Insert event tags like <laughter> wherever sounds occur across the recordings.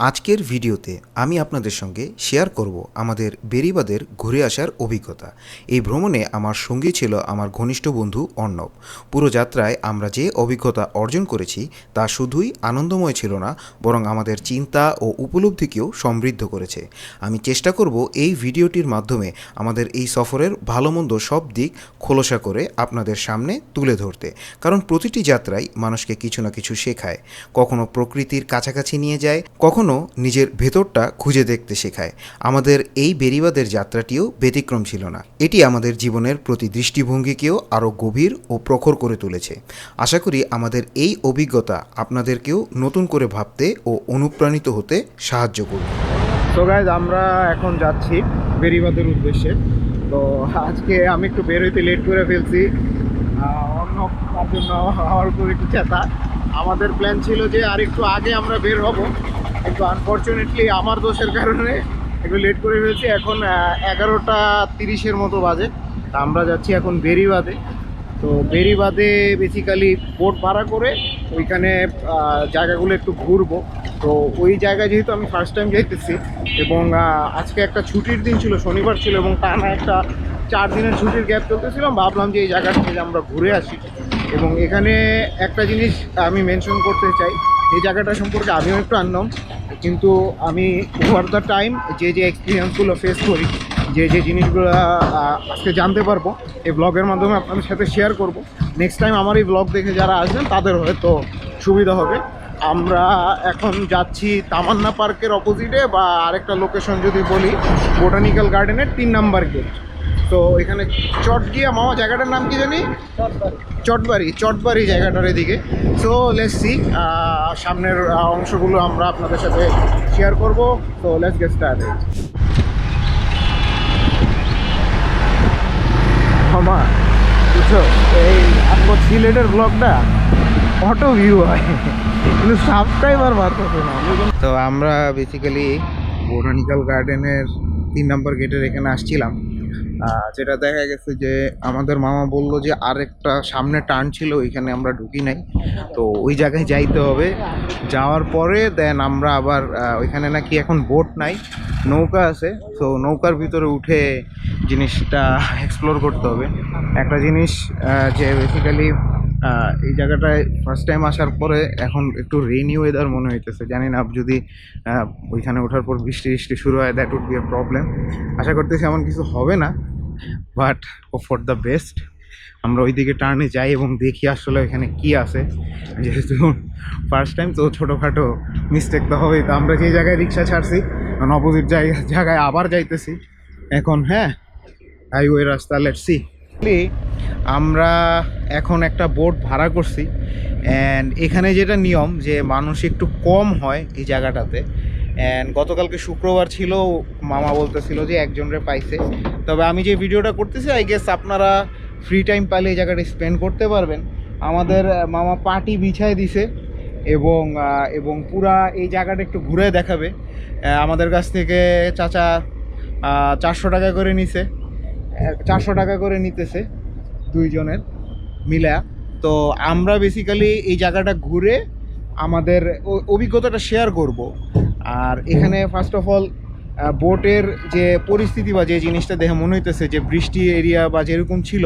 আজকের ভিডিওতে আমি আপনাদের সঙ্গে শেয়ার করব আমাদের বেরিবাদের ঘুরে আসার অভিজ্ঞতা। এই ভ্রমণে আমার সঙ্গী ছিল আমার ঘনিষ্ঠ বন্ধু অর্ণব। পুরো যাত্রায় আমরা যে অভিজ্ঞতা অর্জন করেছি তা শুধুই আনন্দময় ছিল না, বরং আমাদের চিন্তা ও উপলব্ধিকেও সমৃদ্ধ করেছে। আমি চেষ্টা করব এই ভিডিওটির মাধ্যমে আমাদের এই সফরের ভালো মন্দ সব দিক খোলসা করে আপনাদের সামনে তুলে ধরতে, কারণ প্রতিটি যাত্রাই মানুষকে কিছু না কিছু শেখায়। কখনো প্রকৃতির কাছাকাছি নিয়ে যায়, কখনো নিজের ভেতরটা খুঁজে দেখতে শেখায়। আমাদের এই বেরিবাদের যাত্রাটিও ব্যতিক্রম ছিল না। এটি আমাদের জীবনের প্রতি দৃষ্টিভঙ্গিকেও আরও গভীর ও প্রখর করে তুলেছে। আশা করি আমাদের এই অভিজ্ঞতা আপনাদেরকেও নতুন করে ভাবতে ও অনুপ্রাণিত হতে সাহায্য করবে। তো গাইজ আমরা এখন যাচ্ছি বেরিবাদের উদ্দেশ্যে। তো আজকে আমি একটু বের হইতে লেট করে ফেলছি। অন্য জন্য আমার একটু চেতা। আমাদের প্ল্যান ছিল যে আর একটু আগে আমরা বের হব। কিন্তু আনফর্চুনেটলি আমার দোষের কারণে একটু লেট করে ফেলছি। এখন এগারোটা তিরিশের মতো বাজে। তা আমরা যাচ্ছি এখন বেরিবাদে। তো বেরিবাদে বেসিক্যালি বোট ভাড়া করে ওইখানে জায়গাগুলো একটু ঘুরবো। তো ওই জায়গায় যেহেতু আমি ফার্স্ট টাইম যাইতেছি এবং আজকে একটা ছুটির দিন ছিল, শনিবার ছিল এবং টানা একটা চার দিনের ছুটির গ্যাপ চলতেছিলাম, ভাবলাম যে এই জায়গাটা থেকে আমরা ঘুরে আসি। এবং এখানে একটা জিনিস আমি মেনশন করতে চাই, এই জায়গাটা সম্পর্কে আমিও একটু আনলাম কিন্তু আমি ওভার দ্য টাইম যে যে এক্সপিরিয়েন্সগুলো ফেস করি, যে যে জিনিসগুলো আজকে জানতে পারব, এই ব্লগের মাধ্যমে আপনাদের সাথে শেয়ার করব। নেক্সট টাইম আমার এই ব্লগ দেখে যারা আসবেন, তাদের হয়তো সুবিধা হবে। আমরা এখন যাচ্ছি তামান্না পার্কের অপোজিটে বা আরেকটা লোকেশন যদি বলি বোটানিক্যাল গার্ডেনের তিন নাম্বার গেট তো এখানে চটগিয়া মামা, জায়গাটার নাম কি জানি? চটবাড়ি চটবাড়ি জায়গাটার এদিকে। সো লেটস সি সামনের অংশগুলো আমরা আপনাদের সাথে শেয়ার করব। তো লেটস গেট স্টার্টেড মামা, বুঝছ? এই আপনার সিলেটের ব্লগটা অটো ভিউ হয়। কিন্তু সাবস্ক্রাইবার বাড়তেছে না। তো আমরা বেসিক্যালি বোটানিক্যাল গার্ডেনের তিন নম্বর গেটের এখানে আসছিলাম। যেটা দেখা গেছে যে আমাদের মামা বলল যে আরেকটা সামনে টার্ন ছিল ওইখানে আমরা ঢুকি নাই। তো ওই জায়গায় যাইতে হবে। যাওয়ার পরে দেন আমরা আবার ওইখানে নাকি এখন বোট নাই নৌকা আছে। তো নৌকার ভিতরে উঠে জিনিসটা <laughs> এক্সপ্লোর করতে হবে। একটা জিনিস যে বেসিক্যালি এই জায়গাটায় ফার্স্ট টাইম আসার পরে এখন একটু রেনি ওয়েদার মনে হইতেছে। জানি না, যদি ওইখানে ওঠার পর বৃষ্টি বৃষ্টি শুরু হয় that would be a problem আশা করতেছি এমন কিছু হবে না but oh for the best আমরা ওইদিকে টার্নে যাই এবং দেখি আসলে এখানে কি আছে। যেহেতু ফার্স্ট টাইম তো ছোটোখাটো মিস্টেক তো হবেই। তো আমরা যে জায়গায় রিক্সা ছাড়ছি অপোজিট জায়গা জায়গায় আবার যাইতেছি। এখন হ্যাঁ হাইওয়ে রাস্তা লেটসি আমরা এখন একটা বোট ভাড়া করছি অ্যান্ড এখানে যেটা নিয়ম যে মানুষ একটু কম হয় এই জায়গাটাতে অ্যান্ড গতকালকে শুক্রবার ছিল, মামা বলতেছিল যে একজনরে পাইছে। তবে আমি যে ভিডিওটা করতেছি আই গেস আপনারা ফ্রি টাইম পাইলে এই জায়গাটা স্পেন্ড করতে পারবেন। আমাদের মামা পার্টি বিছায় দিছে, এবং এবং পুরা এই জায়গাটা একটু ঘুরে দেখাবে। আমাদের কাছ থেকে চাচা চারশো টাকা করে নিছে। চারশো টাকা করে নিতেছে দুইজনের মিলা। তো আমরা বেসিক্যালি এই জায়গাটা ঘুরে আমাদের অভিজ্ঞতাটা শেয়ার করব। আর এখানে ফার্স্ট অফ অল বোটের যে পরিস্থিতি বা যে জিনিসটা দেখে মনে হইতেছে, যে বৃষ্টি এরিয়া বা যেরকম ছিল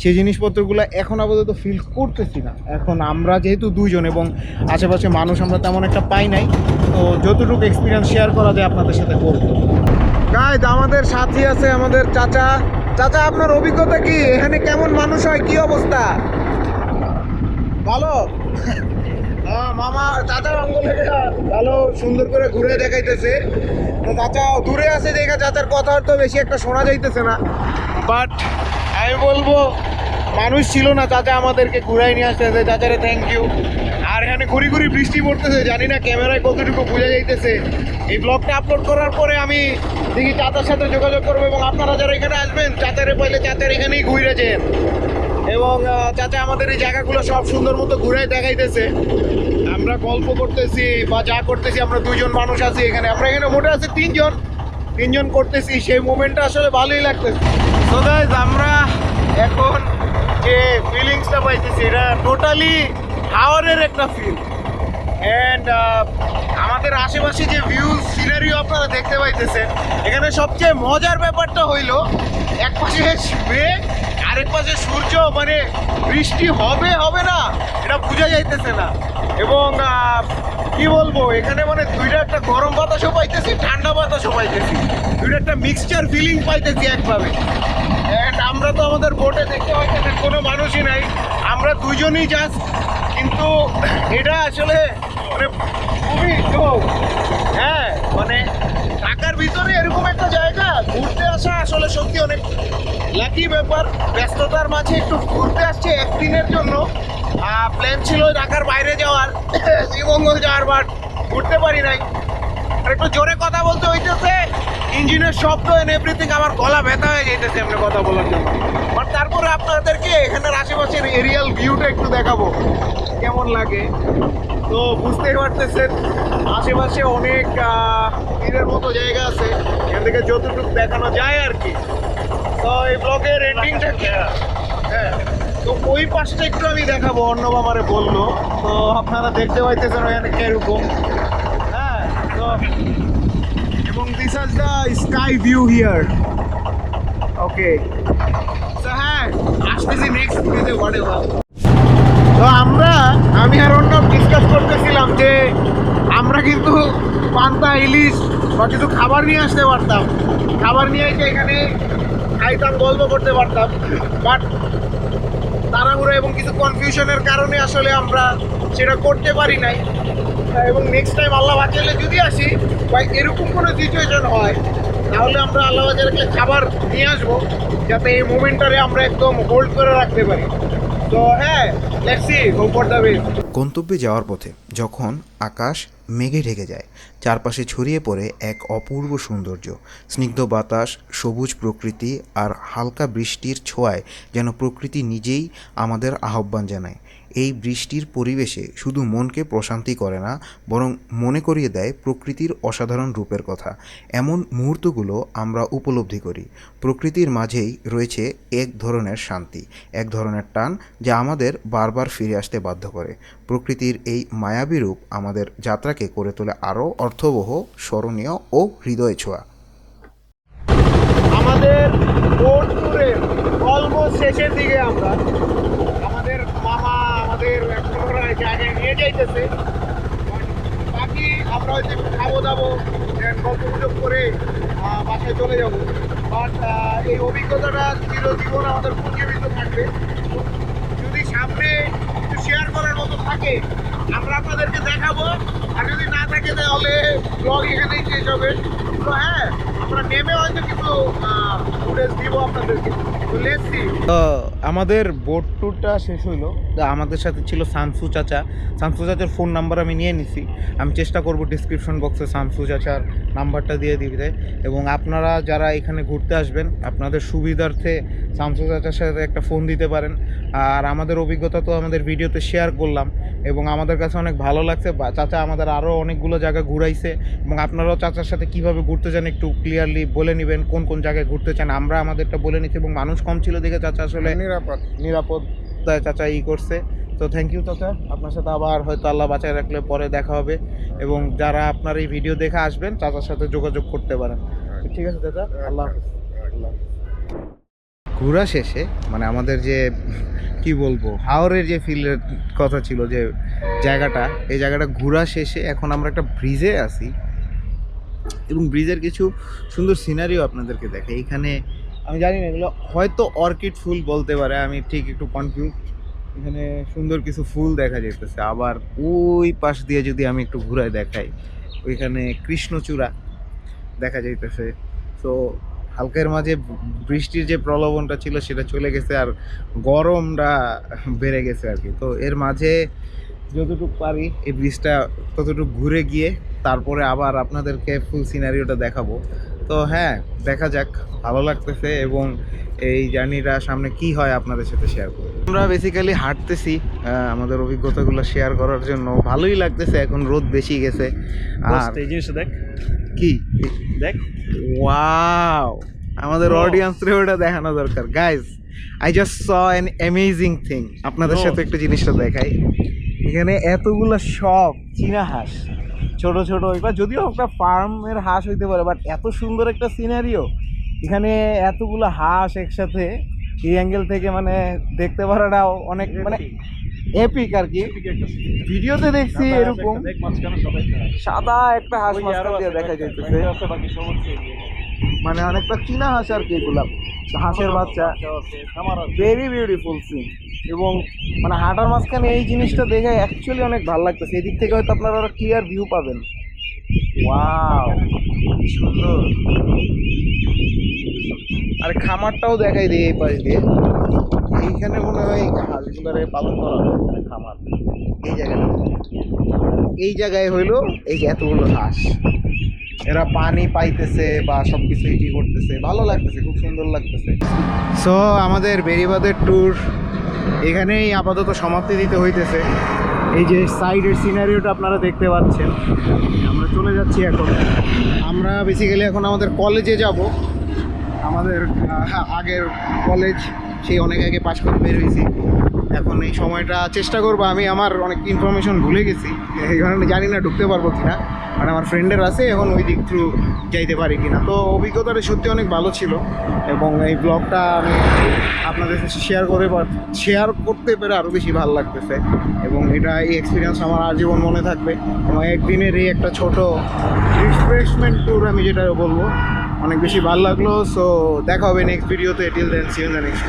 সেই জিনিসপত্রগুলো এখন আপাতত ফিল করতেছি না। এখন আমরা যেহেতু দুইজন এবং আশেপাশে মানুষ, আমরা তেমন একটা পাই নাই। তো যতটুকু এক্সপিরিয়েন্স শেয়ার করা যায় আপনাদের সাথে করব। গাইজ আমাদের সাথী আছে, আমাদের চাচা। চাচা, আপনার অভিজ্ঞতা কি? এখানে কেমন মানুষ হয়? কি অবস্থা? ভালো? মামা চাচা আঙ্গুল ভালো, সুন্দর করে দেখাইতেছে। চাচা, দূরে আছে দেখা চাচার কথা বেশি একটা শোনা যাইতেছে না। বাট আমি বলব, মানুষ ছিল না আমাদেরকে নিয়ে আসতেছে। চাচারে থ্যাংক ইউ আর এখানে ঘুরি ঘুরি বৃষ্টি পড়তেছে। জানি না ক্যামেরায় কতটুকু বোঝা যাইতেছে। এই ব্লগটা আপলোড করার পরে আমি দেখি চাচার সাথে যোগাযোগ করব এবং আপনারা যারা এখানে আসবেন চাচারে পাইলে চাচার এখানেই ঘুরে যেন এবং চাচা, আমাদের এই জায়গাগুলো সব সুন্দর মতো ঘুরে দেখাইতেছে। আমরা গল্প করতেছি বা যা করতেছি, আমরা দুজন মানুষ আছি এখানে। আমরা এখানে মোটে আছে তিনজন। তিনজন করতেছি, সেই মোমেন্টটা আসলে ভালোই লাগতেছে। তো আমরা এখন যে ফিলিংসটা পাইতেছি, এটা টোটালি হাওয়ারের একটা ফিল অ্যান্ড আমাদের আশেপাশে যে ভিউ সিনারিও আপনারা দেখতে পাইতেছেন, এখানে সবচেয়ে মজার ব্যাপারটা হইল, এক পাশে মেঘ, আরেক পাশে সূর্য মানে বৃষ্টি হবে হবে না, এটা বোঝা যাইতেছে না। এবং কি বলব, এখানে মানে দুইটা একটা গরম বাতাসও পাইতেছি, ঠান্ডা বাতাসও পাইতেছি। দুইটা একটা মিক্সচার ফিলিং পাইতেছি একভাবে। অ্যান্ড আমরা তো আমাদের বোটে দেখতে পাইতেছেন, কোনো মানুষই নাই। আমরা দুজনই জাস্ট কিন্তু এটা আসলে মানে খুবই জোক হ্যাঁ মানে ঢাকার ভিতরে এরকম একটা জায়গা, ঘুরতে আসা আসলে সত্যি অনেক লাকি ব্যাপার। ব্যস্ততার মাঝে একটু ঘুরতে আসছে একদিনের জন্য। প্ল্যান ছিল ঢাকার বাইরে যাওয়ার শ্রীমঙ্গল যাওয়ার বাট ঘুরতে পারি নাই। আর একটু জোরে কথা বলতে হইতেছে, ইঞ্জিনের শব্দ এন এভরিথিং আমার গলা ব্যথা হয়ে যাইতেছে এমনি কথা বলার জন্য। বাট তারপরে আপনাদেরকে এখানের আশেপাশের এরিয়াল ভিউটা একটু দেখাবো, কেমন লাগে? তো বুঝতেই পারতেছেন, আশেপাশে অনেক তীরের মতো জায়গা আছে। এখান থেকে যতটুকু দেখানো যায় আর কি। তো এই ব্লগের এন্ডিংটা হ্যাঁ তো ওই পাশটা একটু আমি দেখাবো, অর্ণব আমারে বলল। তো আপনারা দেখতে পাইতেছেন ওখানে কীরকম। হ্যাঁ তো এবং this is the sky view here okay হ্যাঁ আসতেছি নেক্সট ভিডিওতে হোয়াট তো আমরা, আমি আর অন্য ডিসকাস করতেছিলাম যে আমরা কিন্তু পান্তা, ইলিশ বা কিছু খাবার নিয়ে আসতে পারতাম। খাবার নিয়ে এসে এখানে খাইতাম, গল্প করতে পারতাম। বাট তাড়াহুড়ো এবং কিছু কনফিউশনের কারণে আসলে আমরা সেটা করতে পারি নাই। এবং নেক্সট টাইম আল্লাহ বাজারে যদি আসি, বা এরকম কোনো সিচুয়েশন হয়, তাহলে আমরা আল্লাহ বাজারে খাবার নিয়ে আসব, যাতে এই মোমেন্টারে আমরা একদম হোল্ড করে রাখতে পারি। তো হ্যাঁ গন্তব্যে যাওয়ার পথে যখন আকাশ মেঘে ঢেকে যায়, চারপাশে ছড়িয়ে পড়ে এক অপূর্ব সৌন্দর্য। স্নিগ্ধ বাতাস, সবুজ প্রকৃতি আর হালকা বৃষ্টির ছোঁয়ায় যেন প্রকৃতি নিজেই আমাদের আহ্বান জানায়। এই বৃষ্টির পরিবেশে শুধু মনকে প্রশান্তি করে না, বরং মনে করিয়ে দেয় প্রকৃতির অসাধারণ রূপের কথা। এমন মুহূর্তগুলো আমরা উপলব্ধি করি। প্রকৃতির মাঝেই রয়েছে এক ধরনের শান্তি, এক ধরনের টান যা আমাদের বারবার ফিরে আসতে বাধ্য করে। প্রকৃতির এই মায়াবী রূপ আমাদের যাত্রাকে করে তোলে আরও অর্থবহ, স্মরণীয় ও হৃদয় ছোঁয়া। আমাদের অলমোস্ট শেষের দিকে আমরা আমাদের মামা আমাদের এখন ওরা জায়গায় নিয়ে যাইতেছে বাকি আমরা একটু খাব দাবো গল্প গুজব করে বাসায় চলে যাব বাট এই অভিজ্ঞতাটা চিরজীবন আমাদের পুঞ্জীবিত থাকবে যদি সামনে শেয়ার করার মতো থাকে আমরা আপনাদেরকে দেখাবো, আর যদি না থাকে তাহলে ব্লগ এখানেই শেষ হবে। তো হ্যাঁ আমাদের বোট ট্যুরটা শেষ হইল। আমাদের সাথে ছিল শামসু চাচা। শামসু চাচার ফোন নাম্বার আমি নিয়ে নিছি। আমি চেষ্টা করব ডিসক্রিপশন বক্সে শামসু চাচার নাম্বারটা দিয়ে দিতে। এবং আপনারা যারা এখানে ঘুরতে আসবেন, আপনাদের সুবিধার্থে শামসু চাচার সাথে একটা ফোন দিতে পারেন। আর আমাদের অভিজ্ঞতা তো আমাদের ভিডিওতে শেয়ার করলাম। এবং আমাদের কাছে অনেক ভালো লাগছে। বা চাচা আমাদের আরও অনেকগুলো জায়গা ঘুরাইছে এবং আপনারাও চাচার সাথে কীভাবে ঘুরতে চান একটু ক্লিয়ারলি বলে নেবেন কোন কোন জায়গায় ঘুরতে চান আমরা আমাদেরটা বলে নিচ্ছি এবং মানুষ কম ছিল দেখে চাচা আসলে নিরাপদ। নিরাপত্তায় চাচা ই করছে। তো থ্যাংক ইউ চাচা আপনার সাথে আবার হয়তো আল্লাহ বাঁচায় রাখলে পরে দেখা হবে এবং যারা আপনার এই ভিডিও দেখে আসবেন চাচার সাথে যোগাযোগ করতে পারেন। ঠিক আছে চাচা আল্লাহ হাফেজ। আল্লাহ হাফেজ। ঘোরা শেষে মানে আমাদের যে, কি বলব, হাওরের যে ফিল্ডের কথা ছিল যে জায়গাটা, এই জায়গাটা ঘোরা শেষে এখন আমরা একটা ব্রিজে আসি এবং ব্রিজের কিছু সুন্দর সিনারিও আপনাদেরকে দেখে এইখানে আমি জানি না, এগুলো হয়তো অর্কিড ফুল বলতে পারে, আমি ঠিক একটু কনফিউজ এখানে সুন্দর কিছু ফুল দেখা যেতেছে আবার ওই পাশ দিয়ে যদি আমি একটু ঘুরায় দেখাই, ওইখানে কৃষ্ণচূড়া দেখা যাইতেছে। তো হালকার মাঝে বৃষ্টির যে প্রলোভনটা ছিল সেটা চলে গেছে আর গরমটা বেড়ে গেছে আর কি। তো এর মাঝে যতটুকু পারি এই ব্রিজটা ততটুকু ঘুরে গিয়ে তারপরে আবার আপনাদেরকে ফুল সিনারিওটা দেখাবো। তো হ্যাঁ দেখা যাক, ভালো লাগতেছে এবং এই জার্নিটা সামনে কি হয় আপনাদের সাথে শেয়ার করব। আমরা বেসিক্যালি হাঁটতেছি আমাদের অভিজ্ঞতাগুলো শেয়ার করার জন্য। ভালোই লাগতেছে, এখন রোদ বেশি গেছে। আর এই জিনিসটা দেখ। কি? দেখ ওয়াও আমাদের. অডিয়েন্স রে ওটা দেখানো দরকার। Guys I just saw an amazing thing আপনাদের সাথে একটা জিনিসটা দেখাই। এখানে এতগুলো সব চীনা হাঁস। ছোট ছোট এবার যদিও একটা ফার্মের হাঁস হইতে পারে বাট এত সুন্দর একটা সিনারিও এখানে এতগুলো হাঁস একসাথে এই অ্যাঙ্গেল থেকে মানে দেখতে পারাটাও অনেক মানে এপিক আর কি। ভিডিওতে দেখছি এরকম। সাদা একটা হাঁস মাঝখান দিয়ে দেখা যাইতেছে। মানে অনেকটা চীনা হাঁস আর কি এগুলা। হাঁসের বাচ্চা। ভেরি বিউটিফুল সিন এবং মানে হাঁটার মাঝখানে এই জিনিসটা দেখে অ্যাকচুয়ালি অনেক ভালো লাগতেছে। এদিক থেকে হয়তো আপনারা ক্লিয়ার ভিউ পাবেন। ওয়াও সুন্দর। আর খামারটাও দেখাই দিই এই পাশ দিয়ে। এইখানে মনে হয় হাঁসগুলারে পালন করা হয় এখানে খামার। এই জায়গাটা। এই জায়গায় হইল এই যে এতগুলো হাঁস। এরা পানি পাইতেছে বা সব কিছু কি করতেছে। ভালো লাগতেছে খুব সুন্দর লাগতেছে। সো আমাদের বেরিবাদের ট্যুর এখানেই আপাতত সমাপ্তি দিতে হইতেছে। এই যে সাইডের সিনারিওটা আপনারা দেখতে পাচ্ছেন। চলে যাচ্ছি এখন। আমরা বেসিক্যালি এখন আমাদের কলেজে যাব। আমাদের আগের কলেজ সেই অনেক আগে পাশ করে বের হয়েছি। এখন এই সময়টা চেষ্টা করব। আমি আমার অনেক ইনফরমেশন ভুলে গেছি। এই কারণে জানি না ঢুকতে পারব কিনা। মানে আমার ফ্রেন্ডের আছে, এখন ওই দিক থ্রু যাইতে পারি কিনা। তো অভিজ্ঞতাটা সত্যি অনেক ভালো ছিল এবং এই ব্লগটা আমি আপনাদের সাথে শেয়ার করে শেয়ার করতে পেরে আরও বেশি ভালো লাগতেছে। এবং এটা এই এক্সপিরিয়েন্স আমার আজীবন মনে থাকবে। এবং একদিনের এই একটা ছোট রিফ্রেশমেন্ট ট্যুর আমি যেটা বলব, অনেক বেশি ভালো লাগল। সো দেখা হবে নেক্সট ভিডিওতে till then see in the next